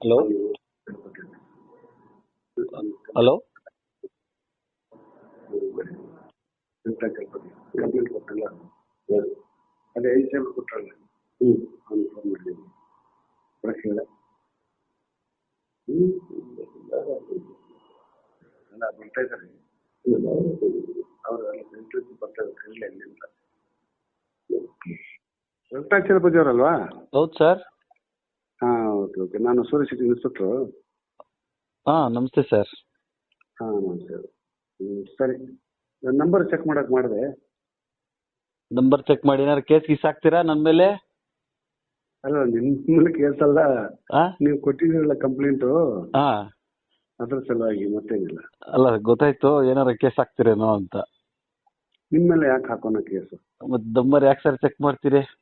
Hello hello complaint ಕೊಟ್ಟಲ್ಲ ಅದೇ ಐದು ಸಾವಿರ ಕೊಟ್ಟಲ್ಲ ಹ್ಞೂ ಅವ್ನು ಫೋನ್ ಮಾಡಿದ್ದೀನಿ ಬರಕ್ಕೆ ಹೇಳ ಹ್ಞೂ ಅಲ್ಲ ಬರ್ತಾ ಇದ್ದಾರೆ ಅವರು ಇಂಟ್ರೆಸ್ಟ್ ಬರ್ತಾ ಇದ್ದಾರೆ ಇಲ್ಲ ಇಲ್ಲಿ ಅಂತ ವೆಂಕಟಾಚಲಪತಿ ಅವರಲ್ವಾ ಹೌದು ಸರ್ ಹಾಂ ಓಕೆ ಓಕೆ ನಾನು ಸೂರ್ಯಶಕ್ತಿ ಇನ್ಸ್ಪೆಕ್ಟ್ರು? ಹಾಂ ನಮಸ್ತೆ ಸರ್. ಹಾಂ ನಮಸ್ತೆ. ಹ್ಞೂ ಸರಿ. ನನ್ನ ನಂಬರ್ ಚೆಕ್ ಮಾಡಕ್ಕೆ ಮಾಡಿದೆ. ನಂಬರ್ ಚೆಕ್ ಮಾಡಿ. ಏನಾರು ಕೇಸ್ ಗೀಸ್ ಹಾಕ್ತೀರಾ ನನ್ನ ಮೇಲೆ? ಅಲ್ಲ ನಿಮ್ಮ ಕೇಸ್ ಹಾಂ ನೀವು ಕೊಟ್ಟಿದ್ದೀರಲ್ಲ ಕಂಪ್ಲೇಂಟು? ಹಾಂ. ಅದ್ರ ಸಲುವಾಗಿ ಮತ್ತೇನಿಲ್ಲ. ಅಲ್ಲ ಗೊತ್ತಾಯ್ತು. ಏನಾರು ಕೇಸ್ ಹಾಕ್ತೀರೇನೋ ಅಂತ. ನಿಮ್ಮ ಮೇಲೆ ಯಾಕೆ ಹಾಕೋಣ ಕೇಸು? ಮತ್ತೆ ನಂಬರ್ ಯಾಕೆ ಸರ್ ಚೆಕ್ ಮಾಡ್ತೀರಿ?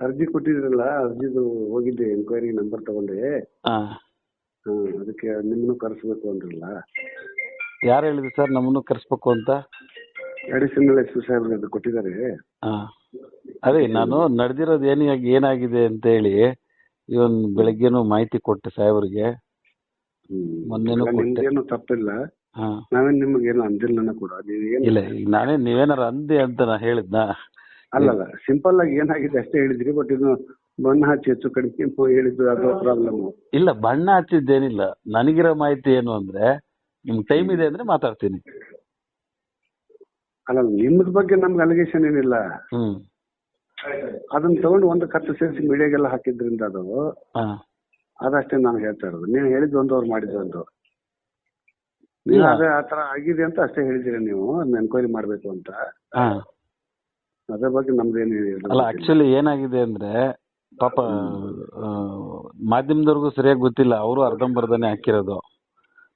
ಅರ್ಜಿ ಕೊಟ್ಟಿದ್ರಲ್ಲ ಅರ್ಜಿದು ಹೋಗಿದ್ದೆ ಎಂಕ್ವೈರಿ ನಂಬರ್ ತಗೊಂಡೆ. ಹಾ. ಅದಕ್ಕೆ ನಿಮ್ಮನ್ನು ಕರೆಸ್ಬೇಕು ಅಂದ್ರಲ್ಲ. ಯಾರು ಹೇಳಿದ್ರು ಸರ್ ನಮ್ಮನ್ನು ಕರೆಸ್ಬೇಕು ಅಂತ? ಅಡಿಷನಲ್ ಎಸ್ ಪಿ ಸಾಹೇಬ್ರು ಅದು ಕೊಟ್ಟಿದ್ದಾರೆ. ಹಾ. ಅದೇ ನಾನು ನಡೆದಿರೋದು ಏನಾಗಿ ಏನಾಗಿದೆ ಅಂತ ಹೇಳಿ ಇವನ್ ಬೆಳಗ್ಗೆನೂ ಮಾಹಿತಿ ಕೊಟ್ಟೆ ಸಾಹೇಬ್ರಿಗೆ. ಮೊನ್ನೆನೂ ಕೊಟ್ಟೆ. ತಪ್ಪಿಲ್ಲ. ಹಾ. ನಾವೇನ್ ನಿಮಗೇನು ಅಂದಿಲ್ಲನ ಕೂಡ. ನೀವೇನು ಇಲ್ಲ ಈಗ ನಾನೇ ನೀವೇನಾರು ಅಂದೆ ಅಂತ ನಾ ಹೇಳಿದ್ನಾ? ಅಲ್ಲಲ್ಲ ಸಿಂಪಲ್ ಆಗಿ ಏನಾಗಿದೆ ಅಷ್ಟೇ ಹೇಳಿದ್ರಿ ಬಟ್ ಇದು ಬಣ್ಣ ಹಚ್ಚಿ ಹೆಚ್ಚು ಕಡಿಮೆ ಹೇಳಿದ್ದು ಅದು ಪ್ರಾಬ್ಲಮ್ ಇಲ್ಲ ಬಣ್ಣ ಹಚ್ಚಿದ್ದೇನಿಲ್ಲ. ನನಗಿರೋ ಮಾಹಿತಿ ಏನು ಅಂದ್ರೆ ನಿಮ್ಗೆ ಟೈಮ್ ಇದೆ ಅಂದ್ರೆ ಮಾತಾಡ್ತೀನಿ. ಅಲ್ಲ ನಿಮ್ಮದ ಬಗ್ಗೆ ನಮ್ಗೆ ಅಲಿಗೇಷನ್ ಏನಿಲ್ಲ. ಹ್ಮ್. ಅದನ್ನ ತಗೊಂಡು ಒಂದು ಕತ್ತು ಸೇರಿಸಿ ಮೀಡಿಯಾಗೆಲ್ಲ ಹಾಕಿದ್ರಿಂದ ಅದು ಅದಷ್ಟೇ ನಾನು ಹೇಳ್ತಾ ಇರೋದು. ನೀವು ಹೇಳಿದ್ದು ಒಂದು ಅವ್ರು ಮಾಡಿದ್ದು ಒಂದು. ನೀವು ಅದೇ ಆ ಥರ ಆಗಿದೆ ಅಂತ ಅಷ್ಟೇ ಹೇಳಿದಿರಿ ನೀವು ಅದನ್ನ ಎನ್ಕ್ವೈರಿ ಮಾಡಬೇಕು ಅಂತ. ಅದ್ರ ಬಗ್ಗೆ ನಮ್ದೇನು ಅಲ್ಲ ಆಕ್ಚುಲಿ ಏನಾಗಿದೆ ಅಂದ್ರೆ ಪಾಪ ಮಾಧ್ಯಮದವ್ರಿಗೂ ಸರಿಯಾಗಿ ಗೊತ್ತಿಲ್ಲ. ಅವರು ಅರ್ಧಂಬರ್ಧನೆ ಹಾಕಿರೋದು.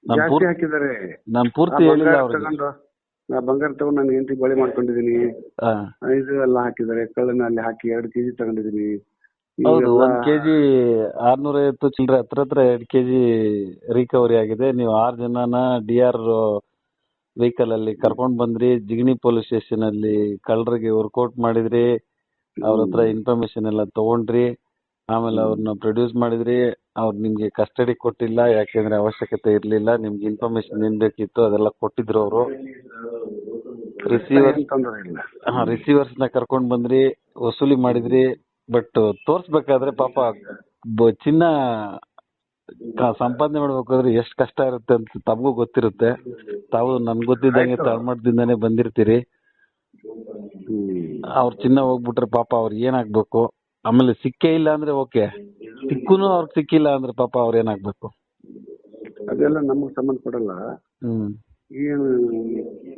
ನಾನು ಜಾಸ್ತಿ ಪೂರ್ತಿ ಹಾಕಿದ್ದಾರೆ. ನಾನು ಪೂರ್ತಿ ಹೇಳಿಲ್ಲ ಬಂಗಾರ ಅವ್ರಿಗೆ. ತಗೊಂಡು ನಾ ಬಂಗಾರ ತಗೊಂಡು ನಾನು ಹೆಂಡತಿ ಬಳಿ ಮಾಡ್ಕೊಂಡಿದೀನಿ ಹಾ ಇದು ಎಲ್ಲ ಹಾಕಿದ್ದಾರೆ. ಕಳ್ಳನ ಅಲ್ಲಿ ಹಾಕಿ ಎರಡು ಕೆಜಿ ತಗೊಂಡಿದೀನಿ ಹೌದು ಇವೆಲ್ಲ- ಒಂದ್ ಕೆಜಿ ಆರ್ನೂರ ಐವತ್ತು ಚಿಲ್ಲರೆ ಹತ್ರ ಹತ್ರ ಎರಡ್ ಕೆಜಿ ರಿಕವರಿ ಆಗಿದೆ. ನೀವು ಆರ್ ಜನನ ಡಿ ಆರ್ ವೆಹಿಕಲ್ ಅಲ್ಲಿ ಕರ್ಕೊಂಡ್ ಬಂದ್ರಿ ಜಿಗಣಿ ಪೊಲೀಸ್ ಸ್ಟೇಷನ್ ಅಲ್ಲಿ ಕಳ್ಳರಿಗೆ ವರ್ಕೌಟ್ ಮಾಡಿದ್ರಿ ಅವ್ರ ಹತ್ರ ಇನ್ಫಾರ್ಮೇಶನ್ ಎಲ್ಲ ತಗೊಂಡ್ರಿ ಆಮೇಲೆ ಅವ್ರನ್ನ ಪ್ರೊಡ್ಯೂಸ್ ಮಾಡಿದ್ರಿ ಅವ್ರು ನಿಮ್ಗೆ ಕಸ್ಟಡಿ ಕೊಟ್ಟಿಲ್ಲ ಯಾಕೆಂದ್ರೆ ಅವಶ್ಯಕತೆ ಇರ್ಲಿಲ್ಲ ನಿಮ್ಗೆ ಇನ್ಫಾರ್ಮೇಶನ್ ಏನ್ ಬೇಕಿತ್ತು ಅದೆಲ್ಲ ಕೊಟ್ಟಿದ್ರು ಅವರು. ರಿಸೀವರ್ಸ್ನ ಕರ್ಕೊಂಡ್ ಬಂದ್ರಿ ವಸೂಲಿ ಮಾಡಿದ್ರಿ ಬಟ್ ತೋರ್ಸ್ಬೇಕಾದ್ರೆ ಪಾಪ ಚಿನ್ನ ಸಂಪಾದನೆ ಮಾಡ್ಬೇಕಾದ್ರೆ ಎಷ್ಟು ಕಷ್ಟ ಇರುತ್ತೆ ಅಂತ ತಮಗೂ ಗೊತ್ತಿರುತ್ತೆ. ತಾವು ನನ್ಗೆ ಗೊತ್ತಿದ್ದಂಗೆ. ತಳಮಟ್ಟದಿಂದಾನೇ ಬಂದಿರ್ತೀರಿ. ಹ್ಮ್. ಅವ್ರ ಚಿನ್ನ ಹೋಗ್ಬಿಟ್ರೆ ಪಾಪ ಅವ್ರಿಗೆ ಏನಾಗ್ಬೇಕು? ಆಮೇಲೆ ಸಿಕ್ಕೇ ಇಲ್ಲ ಅಂದ್ರೆ ಓಕೆ. ಸಿಕ್ಕೂನು ಅವ್ರಿಗೆ ಸಿಕ್ಕಿಲ್ಲ ಅಂದ್ರೆ ಪಾಪ ಅವ್ರ ಏನಾಗ್ಬೇಕು? ಅದೆಲ್ಲ ನಮಗೆ ಸಂಬಂಧ ಪಡಲ್ಲ. ಏನು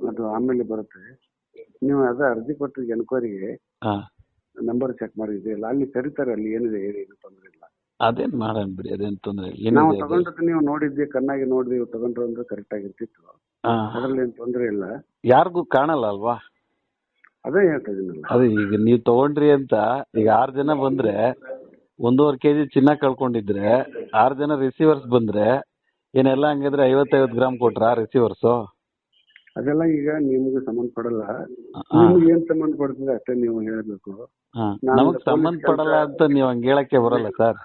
ಅದು ಆಮೇಲೆ ಬರುತ್ತೆ. ನೀವು ಅದ ಅರ್ಜಿ ಕೊಟ್ಟಿದ್ದ ಎನ್ಕ್ವೈರಿಗೆ ನಂಬರ್ ಚೆಕ್ ಮಾಡಿದ್ರಿ ಅಲ್ಲಿ ಕರೀತಾರೆ ಅಲ್ಲಿ ಏನಿದೆ ಹೇಳಿ ಏನು ತೊಂದರೆ ಅದೇನ್ ಮಾಡೋಣ ಬಿಡಿ ಅದೇನ್ ತೊಂದ್ರೆ ಇಲ್ಲ. ನಾವು ತಗೊಂಡ್ರೆ? ತಗೊಂಡದ್ದು ನೀವು ನೋಡಿದ್ವಿ ಕಣ್ಣಾಗಿ ನೋಡಿದ್ವಿ ತಗೊಂಡ್ರು ಅಂದ್ರೆ ಕರೆಕ್ಟ್ ಆಗಿರ್ತಿತ್ತು ಹಾ. ಅದ್ರಲ್ಲಿ ಏನ್ ತೊಂದ್ರೆ ಇಲ್ಲ ಯಾರಿಗೂ ಕಾಣಲ್ಲ ಅಲ್ವಾ ಅದೇ ಹೇಳ್ತಾ ಇದೀನಲ್ಲ ಅದೇ ಈಗ ನೀವ್ ತಗೊಂಡ್ರಿ ಅಂತ ಈಗ ಆರ್ ಜನ ಬಂದ್ರೆ ಒಂದೂವರೆ ಕೆಜಿ ಚಿನ್ನ ಕಳ್ಕೊಂಡಿದ್ರೆ ಆರ್ ಜನ ರಿಸೀವರ್ಸ್ ಬಂದ್ರೆ ಏನೆಲ್ಲ ಹಂಗಿದ್ರೆ ಐವತ್ತೈವತ್ತು ಗ್ರಾಮ್ ಕೊಟ್ರ ರಿಸೀವರ್ಸ್ ಅದೆಲ್ಲ ಈಗ ನಿಮ್ಗೆ ಸಂಬಂಧಪಡಲ್ಲ. ನಿಮ್ಗೆ ಏನ್ ಸಂಬಂಧಪಡ್ತದೆ ಅಷ್ಟೇ ನೀವು ಹೇಳ್ಬೇಕು. ನಮಗ್ ಸಂಬಂಧ ಪಡಲ್ಲ ಅಂತ ನೀವ್ ಹಂಗ ಹೇಳಕ್ಕೆ ಬರಲ್ಲ ಸರ್.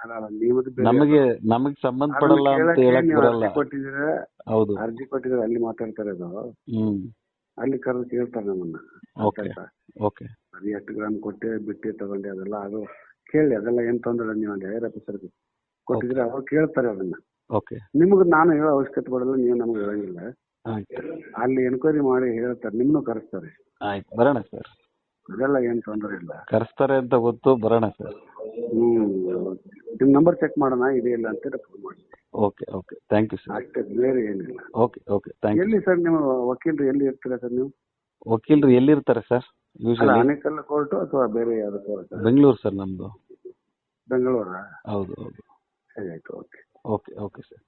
ನಮಗೆ ನಮಗ್ ಸಂಬಂಧ ಪಡಲ್ಲ ಅಂತ ಹೇಳಕ್ ಬರಲ್ಲ. ಹೌದು. ಅರ್ಜಿ ಕೊಟ್ಟಿದ್ರೆ ಅಲ್ಲಿ ಮಾತಾಡ್ತಾರೆ ಅದು. ಹ್ಮ್. ಅಲ್ಲಿ ಕರೆದು ಕೇಳ್ತಾರೆ ನಮ್ಮನ್ನ. ಓಕೆ ಅದು ಎಷ್ಟು ಗ್ರಾಮ್ ಕೊಟ್ಟೆ ಬಿಟ್ಟೆ ತಗೊಂಡೆ ಅದೆಲ್ಲ ಅದು ಕೇಳಿ ಅದೆಲ್ಲ ಏನ್ ತೊಂದ್ರೆ ನೀವು ಅಲ್ಲಿ ಹೈರ್ ಆಫೀಸರ್ಗೆ ಕೊಟ್ಟಿದ್ರೆ ಅವ್ರು ಕೇಳ್ತಾರೆ ಅದನ್ನ. ಓಕೆ. ನಿಮ್ಗೆ ನಾನು ಹೇಳೋ ಅವಶ್ಯಕತೆ ಪಡಲ್ಲ ನೀವು ನಮ್ಗೆ ಹೇಳಂಗಿಲ್ಲ. ಆಯ್ತು. ಅಲ್ಲಿ ಎನ್ಕ್ವೈರಿ ಮಾಡಿ ಹೇಳ್ತಾರೆ ನಿಮ್ಮನ್ನು ಕರೆಸ್ತಾರೆ. ಆಯ್ತು ಬರೋಣ ಸರ್ ಅದೆಲ್ಲ ಏನ್ ತೊಂದರೆ ಇಲ್ಲ. ಕರೆಸ್ತಾರೆ ಅಂತ ಗೊತ್ತು ಬರೋಣ ಸರ್ ಹ್ಮ್ ನಿಮ್ ನಂಬರ್ ಚೆಕ್ ಮಾಡೋಣ ಇದೆ ಇಲ್ಲ ಅಂತ ಫೋನ್ ಮಾಡಿ. Okay okay thank you sir ಅಷ್ಟೇ ಬೇರೆ ಏನಿಲ್ಲ. ಓಕೆ ಓಕೆ ಥ್ಯಾಂಕ್ ಯು ಎಲ್ಲಿ ಸರ್ ನೀವು ವಕೀಲರು ಎಲ್ಲಿ ಇರ್ತೀರಾ ಸರ್ ನೀವು? ವಕೀಲರು ಎಲ್ಲಿರ್ತಾರೆ ಸರ್ ಅಲ್ಲ ಯೂಶಲಿ ಆನೇಕಲ್ ಕೋರ್ಟು ಅಥವಾ ಬೇರೆ ಯಾವ್ದು ಕೋರ್ಟ್ ಬೆಂಗಳೂರು ಸರ್ ನಮ್ದು. ಬೆಂಗಳೂರಾ? ಹೌದು ಹೌದು. ಸರಿ ಆಯ್ತು ಓಕೆ ಓಕೆ ಓಕೆ ಸರ್